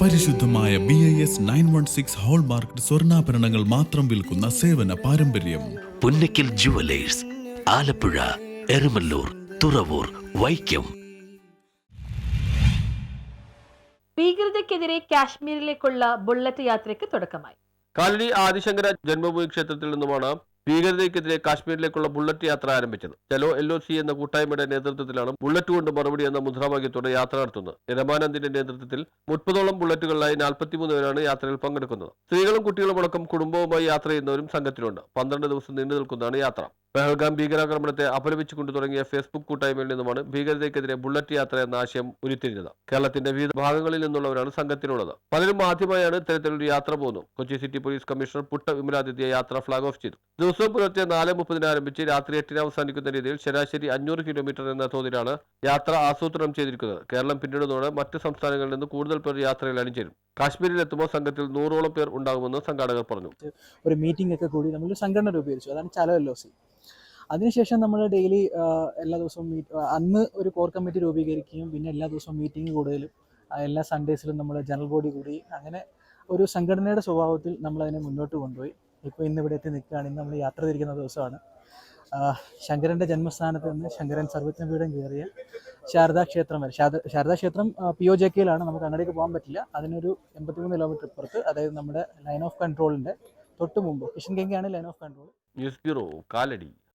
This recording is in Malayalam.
പരിശുദ്ധമായ B I S nine one six hallmark സ്വർണാഭരണങ്ങൾ മാത്രം വിൽക്കുന്ന സേവന പാരമ്പര്യം. പുന്നക്കിൽ ജുവലേഴ്സ് ആലപ്പുഴ എരുമല്ലൂർ തുറവൂർ വൈക്കം. ഭീകരതയ്ക്കെതിരെ കാശ്മീരിലേക്കുള്ള ബുള്ളറ്റ് യാത്രയ്ക്ക് തുടക്കമായി. കാലടി ആദിശങ്കര ജന്മഭൂമി ക്ഷേത്രത്തിൽ നിന്നുമാണ് ഭീകരതയ്ക്കെതിരെ കാശ്മീരിലേക്കുള്ള ബുള്ളറ്റ് യാത്ര ആരംഭിച്ചത്. ചലോ എൽ ഒ സി എന്ന കൂട്ടായ്മയുടെ നേതൃത്വത്തിലാണ് ബുള്ളറ്റ് കൊണ്ട് മറുപടി എന്ന മുദ്രാവാക്യത്തോടെ യാത്ര നടത്തുന്നത്. രമാനന്ദിന്റെ നേതൃത്വത്തിൽ മുപ്പതോളം ബുള്ളറ്റുകളിലായി നാൽപ്പത്തിമൂന്ന് പേരാണ് യാത്രയിൽ പങ്കെടുക്കുന്നത്. സ്ത്രീകളും കുട്ടികളും അടക്കം കുടുംബവുമായി യാത്ര ചെയ്യുന്നവരും സംഘത്തിലുണ്ട്. പന്ത്രണ്ട് ദിവസം നീണ്ടു നിൽക്കുന്നതാണ് യാത്ര. പഹൽഗാം ഭീകരാക്രമണത്തെ അപലപിച്ചുകൊണ്ട് തുടങ്ങിയ ഫേസ്ബുക്ക് കൂട്ടായ്മയിൽ നിന്നുമാണ് ഭീകരതയ്ക്കെതിരെ ബുള്ളറ്റ് യാത്ര എന്ന ആശയം ഉരുത്തിരിഞ്ഞത്. കേരളത്തിന്റെ വിവിധ ഭാഗങ്ങളിൽ നിന്നുള്ളവരാണ് സംഘത്തിനുള്ളത് പലരും ആദ്യമായാണ് ഇത്തരത്തിലൊരു യാത്ര പോകുന്നത്. Kochi city police commissioner Putta Vimaladitya യാത്ര ഫ്ളാഗ് ഓഫ് ചെയ്തു. ദിവസവും പുലർച്ചെ നാല് മുപ്പതിന് ആരംഭിച്ച് രാത്രി എട്ടിന് അവസാനിക്കുന്ന രീതിയിൽ ശരാശരി അഞ്ഞൂറ് കിലോമീറ്റർ എന്ന തോതിലാണ് യാത്ര ആസൂത്രണം ചെയ്തിരിക്കുന്നത്. കേരളം പിന്നിടുന്നതോടെ മറ്റ് സംസ്ഥാനങ്ങളിൽ നിന്ന് കൂടുതൽ പേർ യാത്രയിൽ അണിചേരും. കാശ്മീരിൽ എത്തുമ്പോൾ സംഘത്തിൽ നൂറോളം പേർ ഉണ്ടാകുമെന്ന് സംഘാടകർ പറഞ്ഞു. ഒരു മീറ്റിംഗ് ഒക്കെ കൂടി നമ്മൾ സംഘടന രൂപീകരിച്ചു. അതാണ് ചലോ എൽ അതിനുശേഷം നമ്മൾ ഡെയിലി എല്ലാ ദിവസവും മീറ്റ് അന്ന് ഒരു കോർ കമ്മിറ്റി രൂപീകരിക്കുകയും പിന്നെ എല്ലാ ദിവസവും മീറ്റിംഗ് കൂടുതലും എല്ലാ സൺഡേസിലും നമ്മൾ ജനറൽ ബോഡി കൂടി അങ്ങനെ ഒരു സംഘടനയുടെ സ്വഭാവത്തിൽ നമ്മൾ അതിനെ മുന്നോട്ട് കൊണ്ടുപോയി. ഇപ്പോൾ ഇന്ന് ഇവിടെ എത്തി നിൽക്കുകയാണ്. ഇന്ന് നമ്മൾ യാത്ര തിരിക്കുന്ന ദിവസമാണ്. ശങ്കരന്റെ ജന്മസ്ഥാനത്ത് നിന്ന് ശങ്കരൻ സർവജ്ഞപീഠം കയറിയ ശാരദാ ക്ഷേത്രം വരെ. ശാരദ ശാരദാ ക്ഷേത്രം പി ഒ ജെ കെയിലാണ് നമുക്ക് അങ്ങോട്ടേക്ക് പോകാൻ പറ്റില്ല. അതിനൊരു എൺപത്തിമൂന്ന് കിലോമീറ്റർ ഇപ്പുറത്ത് അതായത് നമ്മുടെ ലൈൻ ഓഫ് കൺട്രോളിന്റെ തൊട്ട് മുമ്പ്. Kishan ഗംഗയാണ് line of control news bureau Kalady.